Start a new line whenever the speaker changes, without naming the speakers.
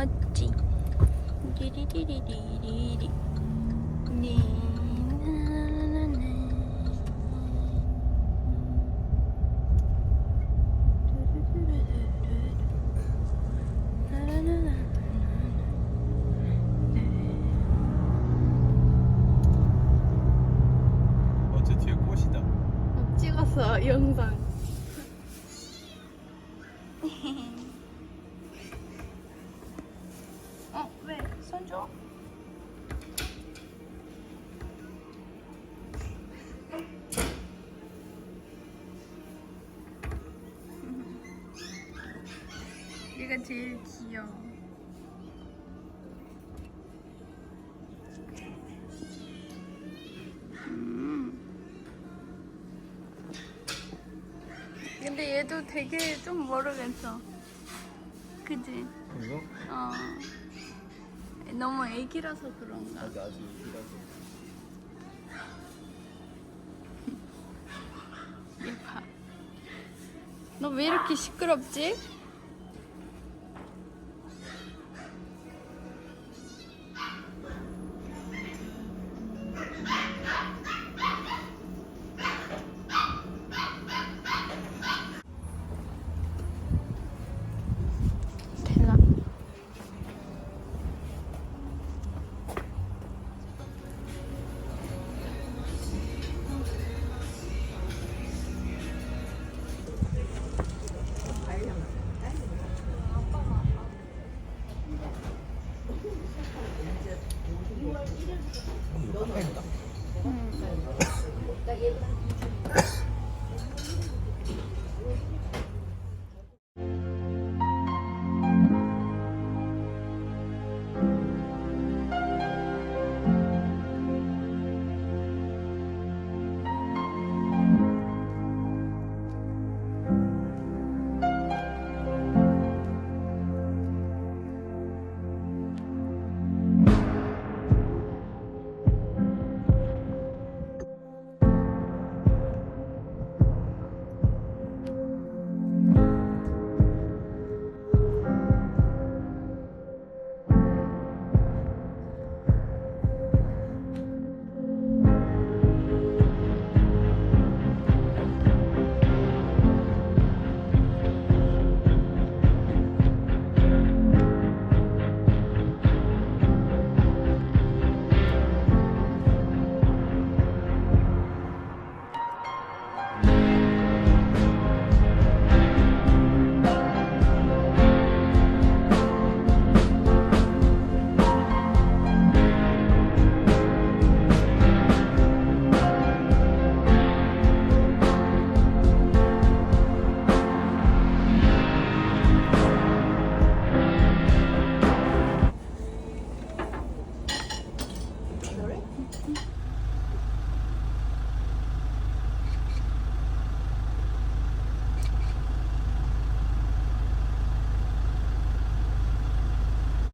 멋지. 디리리리리리리. 네.
어,
영상.
손 줘? 얘가 제일 귀여워. 음. 근데 얘도 되게 좀 모르겠어. 그지?
이거?
어. 너무 애기라서 그런가?
아직 아직.
얘 봐. 너 왜 이렇게 시끄럽지?
이거 카페인가? 음.